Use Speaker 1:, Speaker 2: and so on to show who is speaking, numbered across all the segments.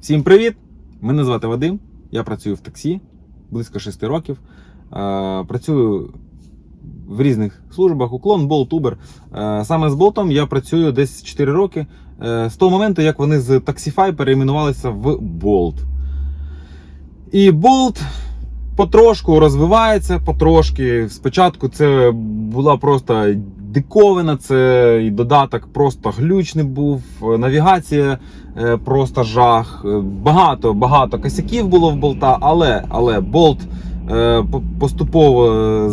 Speaker 1: Всім привіт! Мене звати Вадим. Я працюю в таксі близько 6 років. Е, Працюю в різних службах, уклон, болт. Е, Саме з болтом я працюю десь 4 роки е, з того моменту, як вони з Taxify перейменувалися в Bolt. І Bolt потрошку розвивається, потрошки. Спочатку це була просто диковина, це і додаток просто глючний був, навігація е, просто жах. Е, Багато багато косяків було в болта, але, але болт е, поступово е,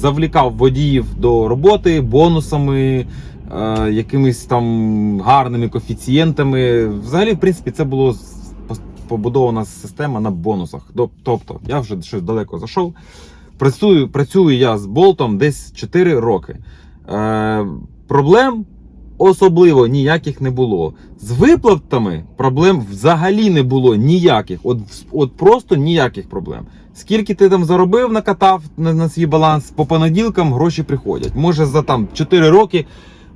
Speaker 1: завлікав водіїв до роботи бонусами. е, Якимись там гарними коефіцієнтами. Взагалі, в принципі, це було побудована система на бонусах. Тобто, я вже щось далеко зайшов. Працюю, працюю я з болтом десь 4 роки. Е, проблем особливо ніяких не було. З виплатами проблем взагалі не було ніяких. От, от просто ніяких проблем. Скільки ти там заробив, накатав на, на свій баланс, по понеділкам гроші приходять. Може за там 4 роки.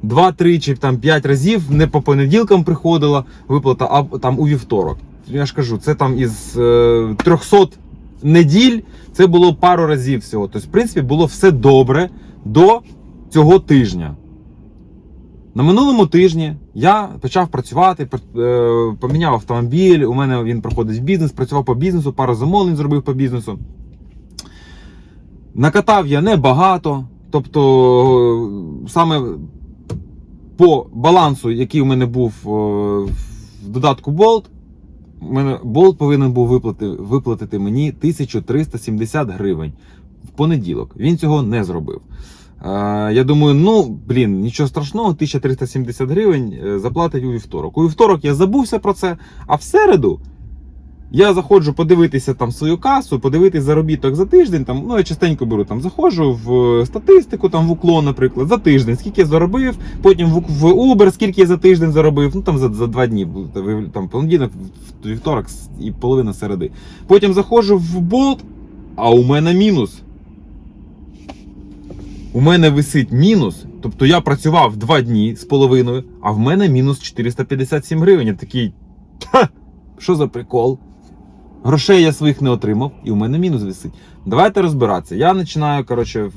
Speaker 1: 2-3 чи там 5 разів не по понеділкам приходила виплата, а там у вівторок. Я ж кажу, це там із е, 300 неділь це було пару разів всього. Тобто, в принципі, було все добре до цього тижня. На минулому тижні я почав працювати, е, поміняв автомобіль. У мене він проходить бізнес, працював по бізнесу, пару замовлень зробив по бізнесу. Накатав я небагато. Тобто, саме по балансу, який у мене був е, в додатку у мене Bolt повинен був виплати, виплатити мені 1370 гривень в понеділок. Він цього не зробив. Я думаю, ну блін, нічого страшного, 1370 гривень е, заплатить у вівторок. У вівторок я забувся про це, а в середу я заходжу подивитися там свою касу, подивитися заробіток за тиждень. Там, ну я частенько беру там, заходжу в е, статистику, там в уклон, наприклад, за тиждень, скільки я заробив, потім в, Uber, скільки я за тиждень заробив, ну там за, за два дні, там понеділок, вівторок і половина середи. Потім заходжу в Bolt, а у мене мінус. У мене висить мінус. Тобто я працював два дні з половиною, а в мене мінус 457 гривень. Я такий. Що за прикол? Грошей я своїх не отримав, і у мене мінус висить. Давайте розбиратися. Я починаю коротше,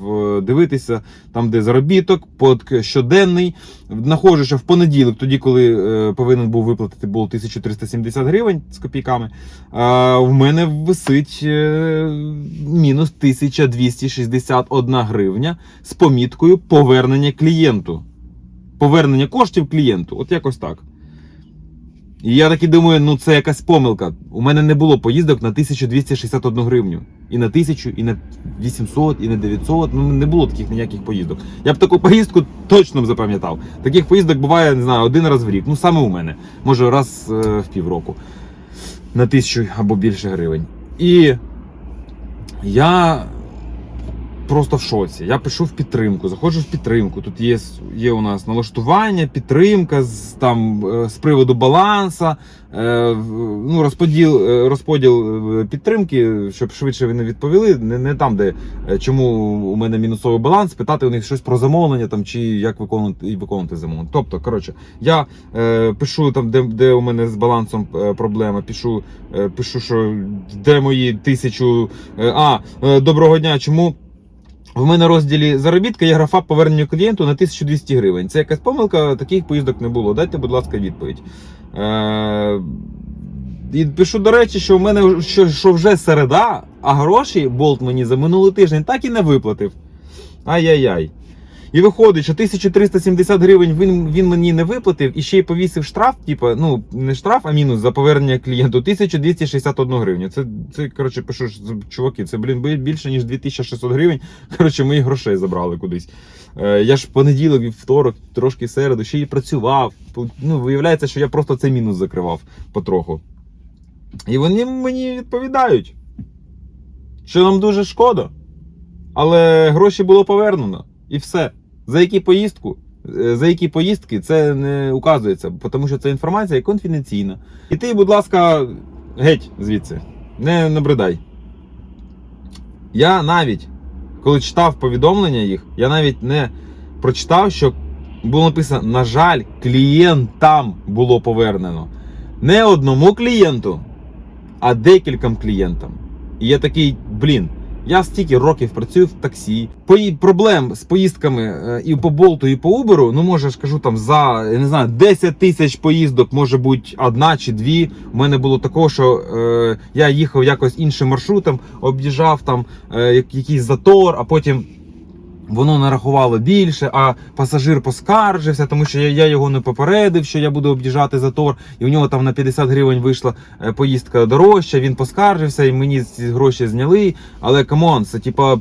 Speaker 1: дивитися там, де заробіток, щоденний. Знаходжу, що в понеділок, тоді, коли е, повинен був виплатити було 1370 гривень з копійками, е, в мене висить е, мінус 1261 гривня з поміткою повернення клієнту. Повернення коштів клієнту. От якось так. І я таки думаю, ну це якась помилка. У мене не було поїздок на 1261 гривню. І на 1000, і на 800, і на 900. Ну не було таких ніяких поїздок. Я б таку поїздку точно б запам'ятав. Таких поїздок буває, не знаю, один раз в рік. Ну саме у мене. Може раз е, в півроку. На тисячу або більше гривень. І я просто в шоці. Я пишу в підтримку, заходжу в підтримку. Тут є, є у нас налаштування, підтримка з, там, е, з приводу баланса, е, ну, розподіл, е, розподіл підтримки, щоб швидше вони відповіли. Не, не там, де чому у мене мінусовий баланс, питати у них щось про замовлення там, чи як виконувати, виконувати замовлення. Тобто, коротше, я е, пишу там, де, де у мене з балансом проблема, пишу, е, пишу, що де мої тисячу. е, а, е, доброго дня, чому. В мене розділі заробітка є графа повернення клієнту на 1200 гривень. Це якась помилка, таких поїздок не було. Дайте, будь ласка, відповідь. Е, і пишу, до речі, що в мене що, що вже середа, а гроші болт мені за минулий тиждень так і не виплатив. Ай-яй-яй. І виходить, що 1370 гривень він, він мені не виплатив і ще й повісив штраф, типу, ну не штраф, а мінус за повернення клієнту 1261 гривню. Це, це коротше, пишу, чуваки, це блін більше ніж 2600 гривень. Коротше, моїх грошей забрали кудись. Е, я ж понеділок і второк, трошки середу, ще й працював. Ну, виявляється, що я просто цей мінус закривав потроху. І вони мені відповідають, що нам дуже шкода. Але гроші було повернено. І все. За які поїздку? е, За які поїздки це не указується, тому що це інформація конфіденційна. І ти, будь ласка, геть звідси, не набридай. Я навіть, коли читав повідомлення їх, я навіть не прочитав, що було написано: на жаль, клієнтам було повернено. не одному клієнту, а декільком клієнтам. І я такий, блін, я стільки років працюю в таксі. По проблем з поїздками е, і по болту, і по уберу. ну може ж кажу там за я не знаю 10 тисяч поїздок, може бути одна чи дві. У мене було такого, що е, я їхав якось іншим маршрутом, об'їжджав там е, як- якийсь затор, а потім. Воно нарахувало більше, а пасажир поскаржився, тому що я, я його не попередив, що я буду об'їжджати затор, і у нього там на 50 гривень вийшла е, поїздка дорожча. Він поскаржився, і мені ці гроші зняли. Але камон, це типа.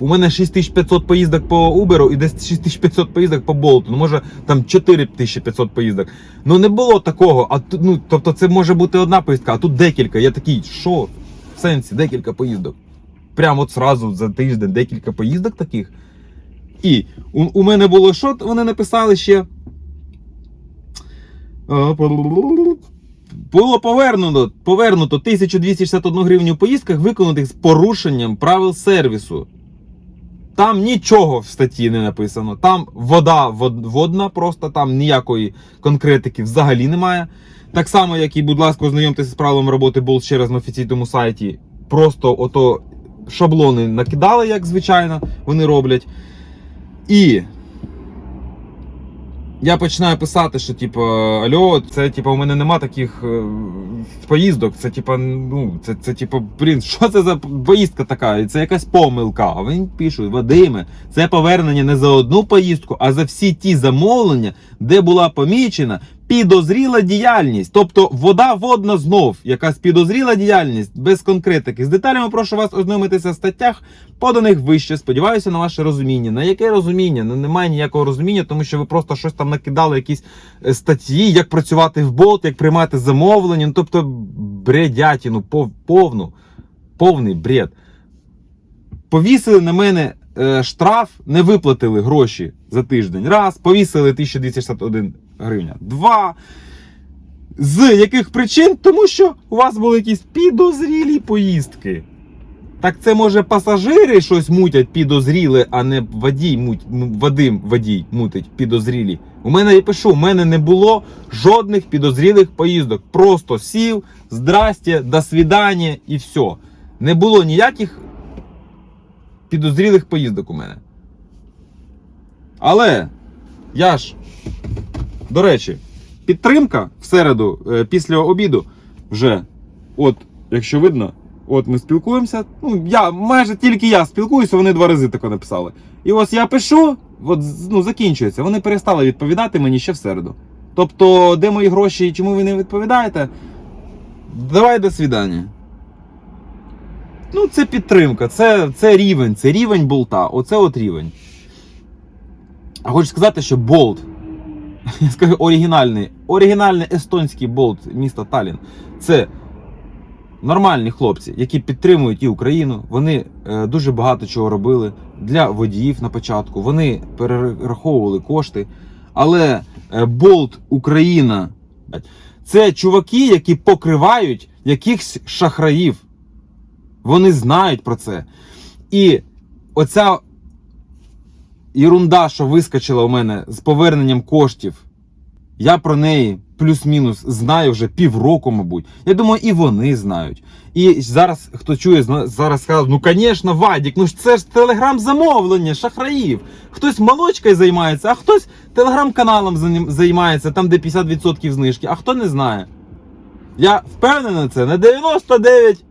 Speaker 1: У мене 6500 поїздок по Uber і десь 6500 поїздок по Болту. Ну, може там 4500 поїздок. Ну не було такого. А ну, тобто це може бути одна поїздка, а тут декілька. Я такий, що? В сенсі, декілька поїздок. Прямо от сразу за тиждень декілька поїздок таких. І у, у мене було що? Вони написали ще. Було повернуто, повернуто 1261 гривню в поїздках, виконаних з порушенням правил сервісу. Там нічого в статті не написано. Там вода вод- водна, просто там ніякої конкретики взагалі немає. Так само, як і, будь ласка, ознайомтеся з правилами роботи Bolt ще раз на офіційному сайті. Просто ото шаблони накидали, як звичайно, вони роблять. І я починаю писати, що типу, альо, це типу, у мене нема таких е, поїздок. Це типу, ну, це, це типу, блін, що це за поїздка така? Це якась помилка. А вони пишуть, Вадиме, це повернення не за одну поїздку, а за всі ті замовлення, де була помічена підозріла діяльність. Тобто вода водна знов, якась підозріла діяльність без конкретики. З деталями прошу вас ознайомитися в статтях, поданих вище. Сподіваюся на ваше розуміння. На яке розуміння? Ну, немає ніякого розуміння, тому що ви просто щось там накидали, якісь е, статті, як працювати в болт, як приймати замовлення. Ну, тобто бредятіну, пов- повну, повний бред. Повісили на мене е, штраф, не виплатили гроші за тиждень. Раз, повісили 1261 гривня. Два. З яких причин? Тому що у вас були якісь підозрілі поїздки. Так це може пасажири щось мутять підозріле, а не водій муть, Вадим водій мутить підозрілі. У мене я пишу, у мене не було жодних підозрілих поїздок. Просто сів, здрасте, до свидання і все. Не було ніяких підозрілих поїздок у мене. Але я ж, до речі, підтримка в середу е, після обіду вже, от, якщо видно, от ми спілкуємося. Ну, я майже тільки я спілкуюся, вони два рази таке написали. І ось я пишу, от ну, закінчується. Вони перестали відповідати мені ще в середу. Тобто, де мої гроші і чому ви не відповідаєте? Давай до свидання. Ну, це підтримка, це, це рівень, це рівень болта. Оце от рівень. А хочу сказати, що болт, я скажу оригінальний, оригінальний естонський болт міста Талін. Це нормальні хлопці, які підтримують і Україну. Вони е, дуже багато чого робили для водіїв на початку. Вони перераховували кошти. Але е, болт Україна це чуваки, які покривають якихось шахраїв. Вони знають про це. І оця ерунда, що вискочила у мене з поверненням коштів, я про неї плюс-мінус знаю вже півроку, мабуть. Я думаю, і вони знають. І зараз хто чує, зараз скаже, ну звісно, Вадік, ну ж це ж телеграм-замовлення, шахраїв. Хтось молочкою займається, а хтось телеграм-каналом займається, там де 50% знижки, а хто не знає. Я впевнений на це на 99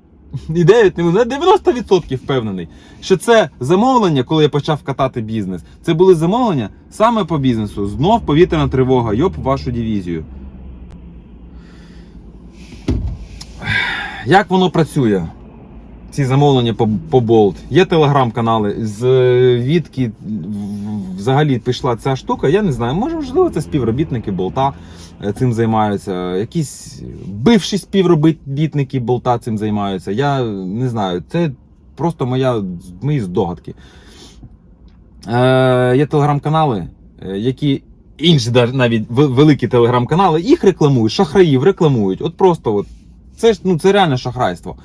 Speaker 1: і 9, не на 90% впевнений, що це замовлення, коли я почав катати бізнес. Це були замовлення саме по бізнесу. Знов повітряна тривога, йоп, вашу дивізію. Як воно працює? Ці замовлення по, по Bolt. Є телеграм-канали. З е, взагалі пішла ця штука, я не знаю. Може, можливо, це співробітники болта е, цим займаються. Якісь бивші співробітники болта цим займаються. Я не знаю. Це просто моя, мої здогадки. Е, є телеграм-канали, е, які інші навіть великі телеграм-канали, їх рекламують, шахраїв рекламують. От просто от. Це ж ну, це реальне шахрайство.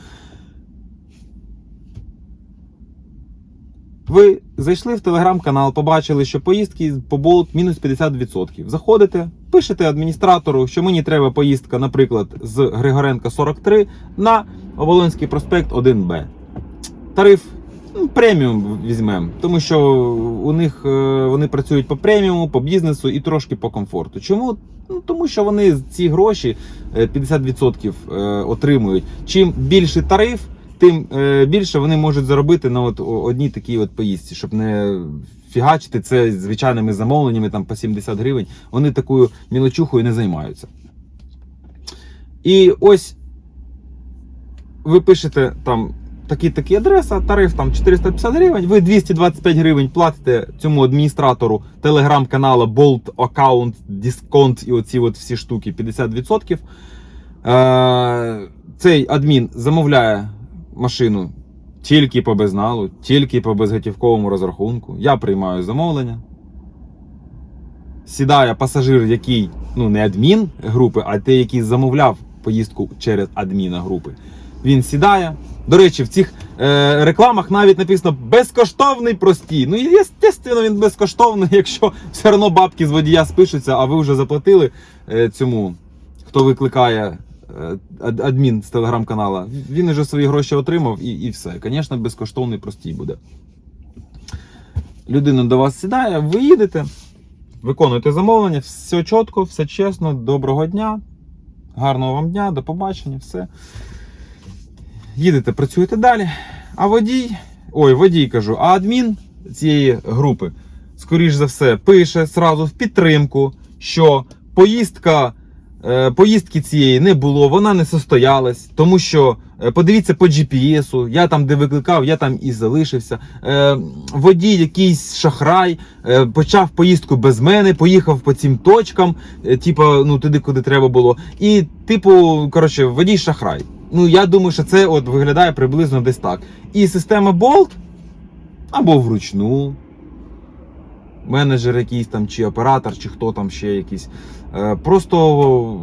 Speaker 1: Ви зайшли в телеграм-канал, побачили, що поїздки по Bolt мінус 50%. Заходите, пишете адміністратору, що мені треба поїздка, наприклад, з Григоренка 43 на Оболонський проспект 1Б. Тариф ну, преміум візьмемо, тому що у них е, вони працюють по преміуму, по бізнесу і трошки по комфорту. Чому? Ну, тому що вони ці гроші е, 50% е, отримують. Чим більший тариф, тим е, більше вони можуть заробити на от одній такій от поїздці, щоб не фігачити це звичайними замовленнями там по 70 гривень. Вони такою мілочухою не займаються. І ось ви пишете там такі такі адреса, тариф там 450 гривень, ви 225 гривень платите цьому адміністратору телеграм-канала Bolt Account, Discount і оці от всі штуки 50%. Е, цей адмін замовляє машину тільки по безналу, тільки по безготівковому розрахунку. Я приймаю замовлення. Сідає пасажир, який ну не адмін групи, а той, який замовляв поїздку через адміна групи. Він сідає. До речі, в цих е, рекламах навіть написано безкоштовний простій. Ну, і, звісно, він безкоштовний, якщо все одно бабки з водія спишуться, а ви вже заплатили е, цьому, хто викликає адмін з телеграм-канала. Він вже свої гроші отримав і, і все. Звісно, безкоштовний простій буде. Людина до вас сідає, ви їдете, виконуєте замовлення, все чітко, все чесно, доброго дня, гарного вам дня, до побачення, все. Їдете, працюєте далі. А водій, ой, водій кажу, а адмін цієї групи, скоріш за все, пише сразу в підтримку, що поїздка, е, поїздки цієї не було, вона не состоялась, тому що е, подивіться по GPS, я там, де викликав, я там і залишився. Е, водій, якийсь шахрай, е, почав поїздку без мене, поїхав по цим точкам, е, типу, ну туди, куди треба було. І, типу, коротше, водій шахрай. Ну, я думаю, що це от виглядає приблизно десь так. І система Bolt або вручну. Менеджер якийсь там, чи оператор, чи хто там ще якийсь. Е, Просто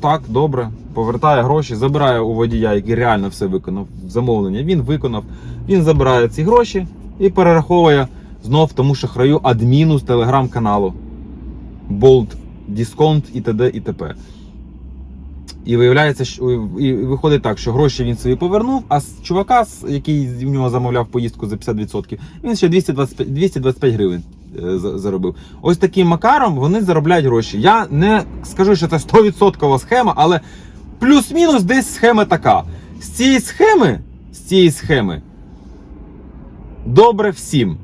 Speaker 1: так, добре, повертає гроші, забирає у водія, який реально все виконав. Замовлення він виконав. Він забирає ці гроші і перераховує знов тому шахраю адміну з телеграм-каналу. Bolt, Discount і т.д. і т.п. І виявляється, що і виходить так, що гроші він собі повернув, а з чувака, який в нього замовляв поїздку за 50%, він ще 225, 225 гривень заробив. Ось таким макаром вони заробляють гроші. Я не скажу, що це 100% схема, але плюс-мінус десь схема така. З цієї схеми, з цієї схеми добре всім,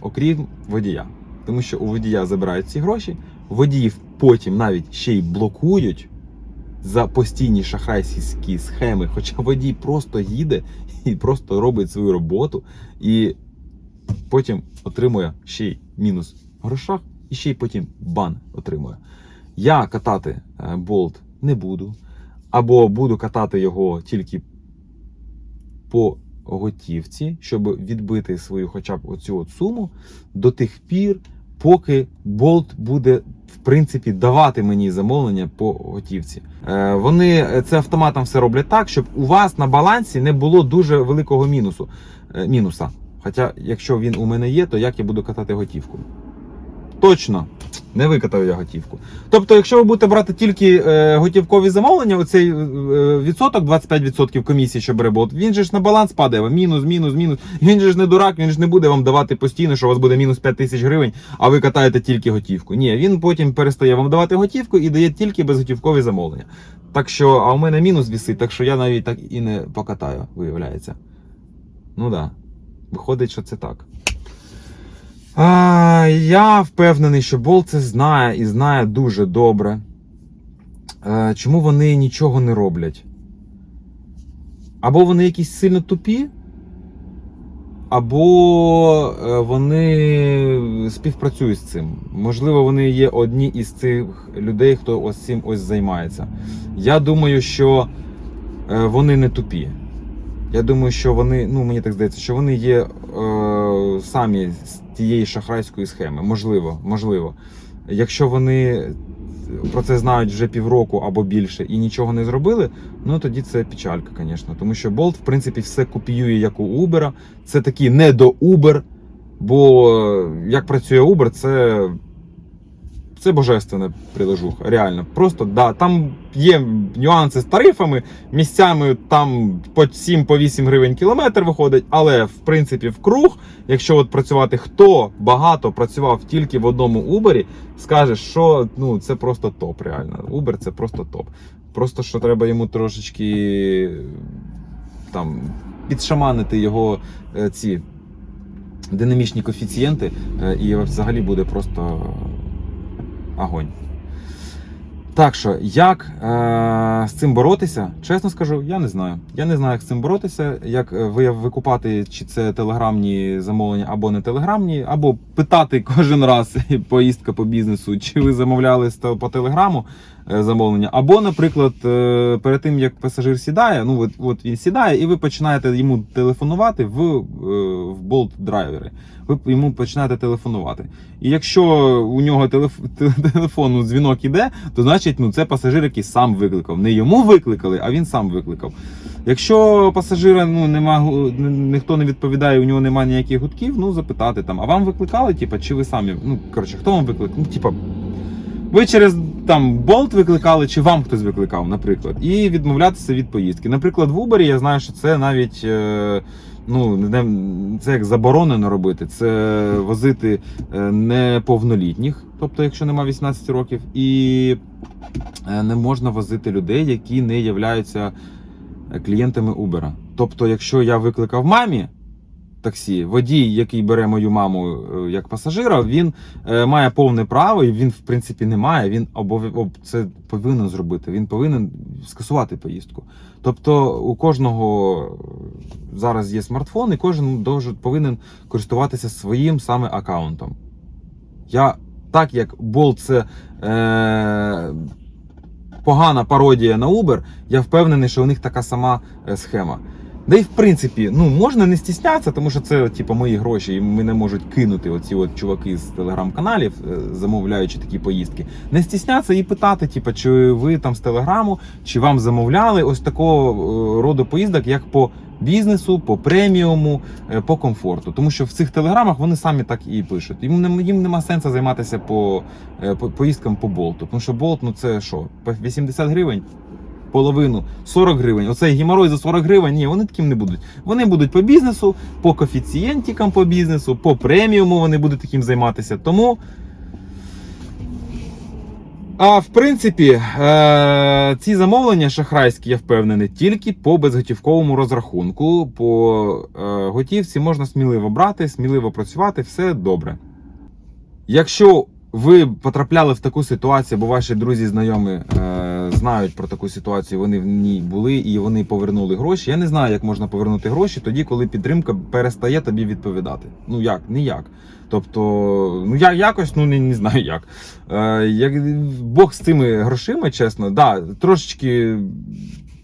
Speaker 1: окрім водія. Тому що у водія забирають ці гроші, водіїв потім навіть ще й блокують за постійні шахрайські схеми, хоча водій просто їде і просто робить свою роботу, і потім отримує ще й мінус в грошах, і ще й потім бан отримує. Я катати е, болт не буду, або буду катати його тільки по готівці, щоб відбити свою хоча б оцю от суму до тих пір, поки болт буде в принципі давати мені замовлення по готівці. Е, вони е, це автоматом все роблять так, щоб у вас на балансі не було дуже великого мінусу. мінуса. Хоча, якщо він у мене є, то як я буду катати готівку? Точно не викатав я готівку. Тобто, якщо ви будете брати тільки е, готівкові замовлення, оцей е, відсоток, 25% комісії, що бере болт, він же ж на баланс падає. вам Мінус, мінус, мінус. Він же ж не дурак, він ж не буде вам давати постійно, що у вас буде мінус 5 тисяч гривень, а ви катаєте тільки готівку. Ні, він потім перестає вам давати готівку і дає тільки безготівкові замовлення. Так що, а у мене мінус вісить, так що я навіть так і не покатаю, виявляється. Ну так. Да. Виходить, що це так. А, я впевнений, що Бол це знає і знає дуже добре. Е, чому вони нічого не роблять? Або вони якісь сильно тупі, або е, вони співпрацюють з цим. Можливо, вони є одні із цих людей, хто ось цим ось займається. Я думаю, що е, вони не тупі. Я думаю, що вони, ну мені так здається, що вони є е, самі з тієї шахрайської схеми. Можливо, можливо. Якщо вони про це знають вже півроку або більше і нічого не зробили, ну тоді це печалька, звісно. Тому що Bolt, в принципі, все копіює як у Uber. Це такий не до Uber. Бо е, як працює Uber, це, це божественна приложуха. Реально. Просто да, там є нюанси з тарифами, місцями там по 7-8 гривень кілометр виходить, але в принципі в круг, якщо от працювати, хто багато працював тільки в одному Uber, скаже, що ну, це просто топ, реально. Uber це просто топ. Просто що треба йому трошечки там підшаманити його е, ці динамічні коефіцієнти, е, і взагалі буде просто огонь. Так що, як е, з цим боротися? Чесно скажу, я не знаю. Я не знаю, як з цим боротися, як е, викупати, чи це телеграмні замовлення або не телеграмні, або питати кожен раз поїздка по бізнесу, чи ви замовляли по телеграму замовлення, або, наприклад, е, перед тим як пасажир сідає, ну от, от він сідає, і ви починаєте йому телефонувати в, е, в Bolt драйвери. Ви йому починаєте телефонувати. І якщо у нього телеф... те- телефонну дзвінок іде, то значить ну, це пасажир, який сам викликав. Не йому викликали, а він сам викликав. Якщо пасажира ну, нема, ніхто не відповідає, у нього немає ніяких гудків, ну запитати там, а вам викликали, типа, чи ви самі? Ну, коротше, хто вам викликав? Ну, типа, ви через там болт викликали, чи вам хтось викликав, наприклад, і відмовлятися від поїздки. Наприклад, в Uber я знаю, що це навіть. Е... Ну, це як заборонено робити, це возити е, неповнолітніх, тобто, якщо нема 18 років, і е, не можна возити людей, які не являються клієнтами Uber. Тобто, якщо я викликав мамі таксі, водій, який бере мою маму е, як пасажира, він е, має повне право, і він, в принципі, не має. Він обов... це повинен зробити. Він повинен скасувати поїздку. Тобто, у кожного е, зараз є смартфон, і кожен повинен користуватися своїм саме аккаунтом. Я так як Bolt це е, погана пародія на Uber, я впевнений, що у них така сама схема. Да і в принципі, ну можна не стіснятися, тому що це типу, мої гроші, і мене можуть кинути оці от чуваки з телеграм-каналів, е, замовляючи такі поїздки. Не стіснятися і питати, типу, чи ви там з телеграму, чи вам замовляли ось такого е, роду поїздок, як по бізнесу, по преміуму, е, по комфорту. Тому що в цих телеграмах вони самі так і пишуть. Їм, їм нема сенсу займатися по, по поїздкам по болту. Тому що болт, ну це що, 80 гривень? Половину 40 гривень. Оцей геморой за 40 гривень. Ні, вони таким не будуть. Вони будуть по бізнесу, по коефіцієнтикам по бізнесу, по преміуму вони будуть таким займатися. Тому. А в принципі, е- ці замовлення шахрайські, я впевнений, тільки по безготівковому розрахунку. По е- готівці можна сміливо брати, сміливо працювати, все добре. Якщо ви потрапляли в таку ситуацію, бо ваші друзі, знайомі е, знають про таку ситуацію, вони в ній були і вони повернули гроші. Я не знаю, як можна повернути гроші тоді, коли підтримка перестає тобі відповідати. Ну як, ніяк. Тобто, ну я якось ну не, не знаю як. Е, як. Бог з цими грошима, чесно, да, трошечки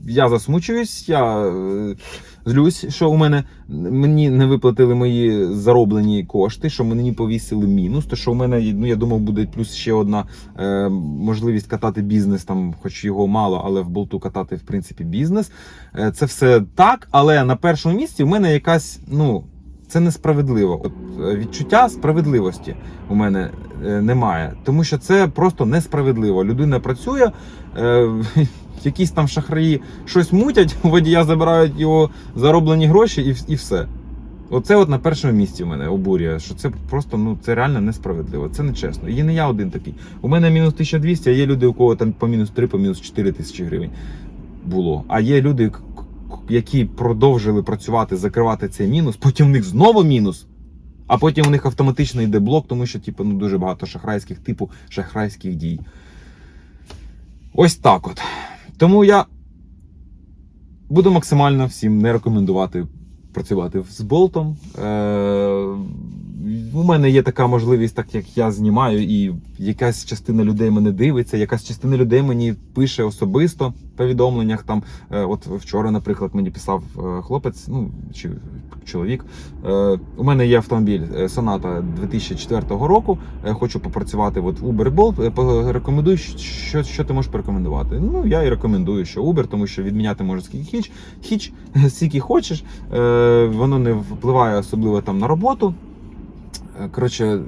Speaker 1: я засмучуюсь, я е, злюсь, що у мене мені не виплатили мої зароблені кошти, що мені повісили мінус. То що у мене, ну я думав, буде плюс ще одна е, можливість катати бізнес, там, хоч його мало, але в болту катати в принципі бізнес. Е, це все так, але на першому місці у мене якась, ну. Це несправедливо. От е, відчуття справедливості у мене е, немає, тому що це просто несправедливо. Людина працює, е, якісь там шахраї щось мутять, водія забирають його зароблені гроші і, і все. Оце от на першому місці у мене обурює, що це просто ну це реально несправедливо, це нечесно. І не я один такий. У мене мінус 1200, а є люди, у кого там по мінус 3, по мінус 4 тисячі гривень було. А є люди, які продовжили працювати, закривати цей мінус, потім у них знову мінус. А потім у них автоматично йде блок, тому що типу, ну, дуже багато шахрайських типу шахрайських дій. Ось так от. Тому я буду максимально всім не рекомендувати працювати з болтом. Е, у мене є така можливість, так як я знімаю, і якась частина людей мене дивиться, якась частина людей мені пише особисто в повідомленнях. Там, е, от вчора, наприклад, мені писав е, хлопець, ну чи чоловік. Е, у мене є автомобіль Sonata 2004 року. Хочу попрацювати в Uber Bolt. Порекомендуй, що, що ти можеш порекомендувати. Ну, я і рекомендую, що Uber, тому що відміняти можеш скільки хіч, хіч, скільки хочеш. Воно не впливає особливо там на роботу. Коротше,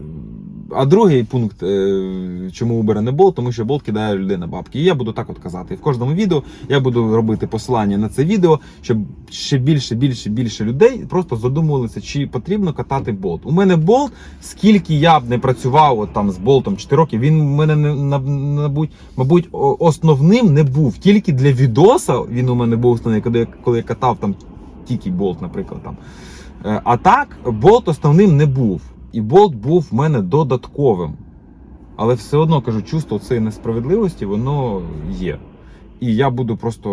Speaker 1: а другий пункт, е, чому Uber не Bolt, тому що Bolt кидає людей на бабки. І я буду так от казати. І в кожному відео я буду робити посилання на це відео, щоб ще більше, більше, більше людей просто задумувалися, чи потрібно катати Bolt. У мене Bolt, скільки я б не працював от там з Болтом 4 роки, він у мене не на- мабуть, основним не був. Тільки для відоса він у мене був основний, коли я, коли я катав там тільки Bolt, наприклад. Там. Е, А так, болт основним не був. І болт був в мене додатковим. Але все одно кажу, чувство цієї несправедливості воно є. І я буду просто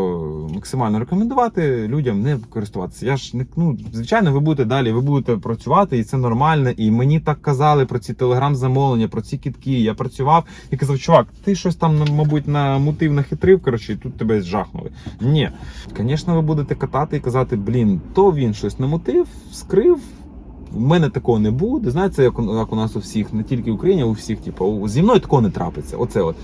Speaker 1: максимально рекомендувати людям не користуватися. Я ж не ну, звичайно, ви будете далі, ви будете працювати, і це нормально. І мені так казали про ці телеграм-замовлення, про ці кітки. Я працював і казав, чувак, ти щось там, мабуть, намутив, нахитрив, коротше, і тут тебе жахнули. Ні, Звісно, ви будете катати і казати, блін, то він щось намутив, скрив. У мене такого не буде. Знаєте, як, як у нас у всіх, не тільки в Україні, а у всіх, типу, зі мною такого не трапиться. Оце от.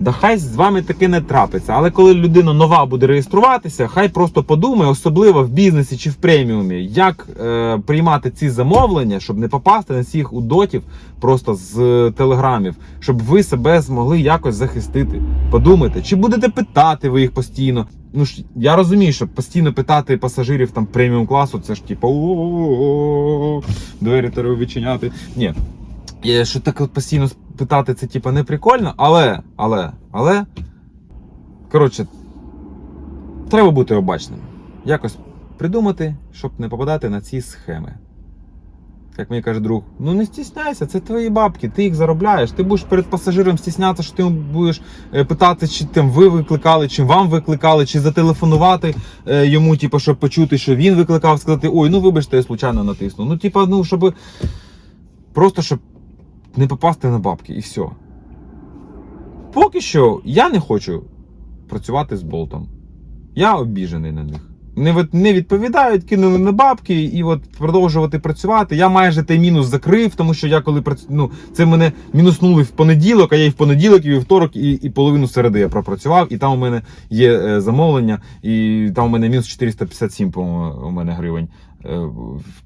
Speaker 1: Да хай з вами таке не трапиться. Але коли людина нова буде реєструватися, хай просто подумає, особливо в бізнесі чи в преміумі, як е, приймати ці замовлення, щоб не попасти на всіх удотів просто з е, телеграмів, щоб ви себе змогли якось захистити. Подумайте, чи будете питати ви їх постійно. Ну ж я розумію, що постійно питати пасажирів там преміум класу, це ж типу «О-о-о-о, двері треба відчиняти. Ні. Е, Що так постійно питати, це типу не прикольно, але, але, але. Коротше, треба бути обачним. Якось придумати, щоб не попадати на ці схеми. Як мені каже друг, ну не стісняйся, це твої бабки, ти їх заробляєш. Ти будеш перед пасажиром стіснятися, що ти будеш е, питати, чи там ви викликали, чи вам викликали, чи зателефонувати е, йому, типу, щоб почути, що він викликав, сказати, ой, ну вибачте, я случайно натиснув. Ну, типа, ну, щоб просто щоб не попасти на бабки і все. Поки що я не хочу працювати з болтом. Я обіжений на них. Не, від- не відповідають, кинули на бабки і от продовжувати працювати. Я майже той мінус закрив, тому що я коли працю... ну, це мене мінуснули в понеділок, а я і в понеділок, і вівторок, і, і половину середи я пропрацював, і там у мене є е, замовлення, і там у мене мінус 457 по у мене гривень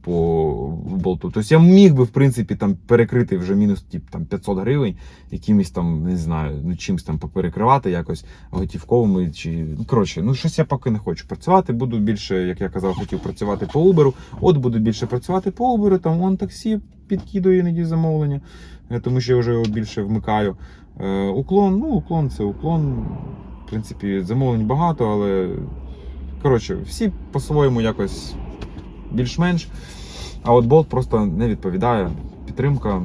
Speaker 1: по болту. Тобто я міг би, в принципі, там перекрити вже мінус тип, там, 500 гривень, якимось там, не знаю, ну чимось там поперекривати якось готівковими чи. Ну, коротше, ну щось я поки не хочу працювати. Буду більше, як я казав, хотів працювати по Uber. От буду більше працювати по Uber, там вон таксі підкидує іноді замовлення, е, тому що я вже його більше вмикаю. Е, уклон, ну, уклон це уклон. В принципі, замовлень багато, але коротше, всі по-своєму якось більш-менш. А от болт просто не відповідає. Підтримка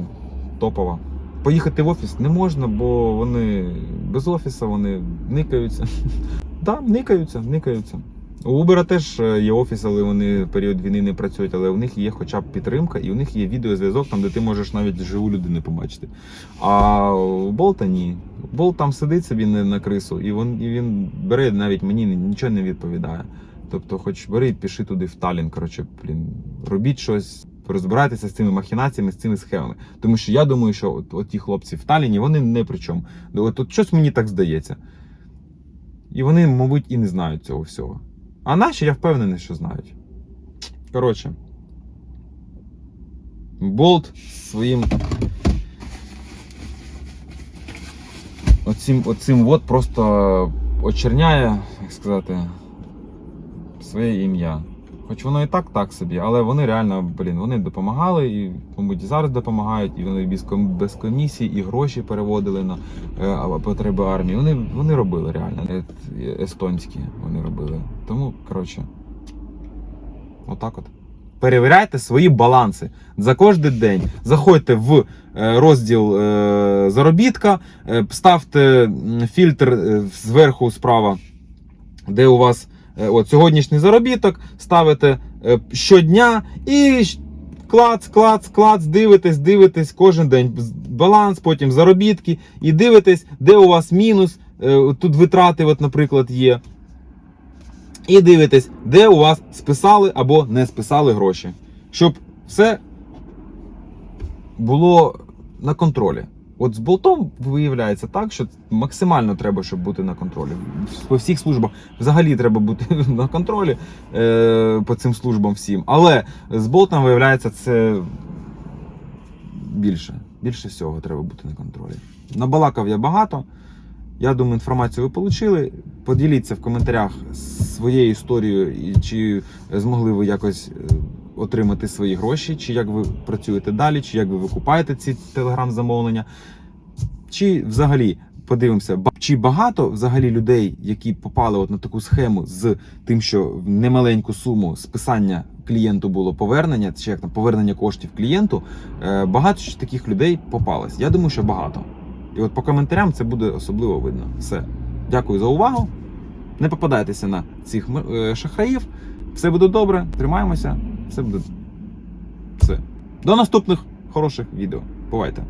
Speaker 1: топова. Поїхати в офіс не можна, бо вони без офісу вони никаються. Так, никаються, никаються. У Uber теж е, є офіс, але вони в період війни не працюють, але у них є хоча б підтримка, і у них є відеозв'язок, там, де ти можеш навіть живу людину побачити. А у Болта ні. Болт там сидить собі на на крису, і він, і він бере навіть мені нічого не відповідає. Тобто, хоч бери і піши туди в Талін, коротше, блін, робіть щось, розбирайтеся з цими махінаціями, з цими схемами. Тому що я думаю, що от, от ті хлопці в Таліні, вони не при чому. От, от щось мені так здається. І вони, мабуть, і не знають цього всього. А наші, я впевнений, що знають. Коротше. Болт своїм. Оцим, оцим от просто очерняє, як сказати, своє ім'я. Хоч воно і так так собі, але вони реально, блін, вони допомагали і, мабуть, зараз допомагають, і вони без, ком- без комісії, і гроші переводили на е, потреби армії. Вони, вони робили реально. Е, Естонські вони робили. Тому, коротше, отак от. Перевіряйте свої баланси за кожен день. Заходьте в е, розділ заробітка, ставте фільтр зверху справа, де у вас от, сьогоднішній заробіток, ставите е, щодня і клац, клац, клац, дивитесь, дивитесь кожен день. Баланс, потім заробітки, і дивитесь, де у вас мінус. Е, Тут витрати, от, наприклад, є. і дивитесь, де у вас списали або не списали гроші. Щоб все було на контролі. От з болтом виявляється так, що максимально треба, щоб бути на контролі. По всіх службах взагалі треба бути на контролі е, по цим службам всім. Але з болтом виявляється це більше. Більше всього треба бути на контролі. Набалакав я багато. Я думаю, інформацію ви отримали. Поділіться в коментарях своєю історією, чи змогли ви якось е, отримати свої гроші, чи як ви працюєте далі, чи як ви викупаєте ці телеграм-замовлення. Чи взагалі подивимося, чи багато взагалі людей, які попали от на таку схему з тим, що в немаленьку суму списання клієнту було повернення, чи як там повернення коштів клієнту, е, багато таких людей попалось. Я думаю, що багато. І от по коментарям це буде особливо видно. Все. Дякую за увагу. Не попадайтеся на цих е, шахраїв. Все буде добре. Тримаємося. Все буде. Все. До наступних хороших відео. Бувайте.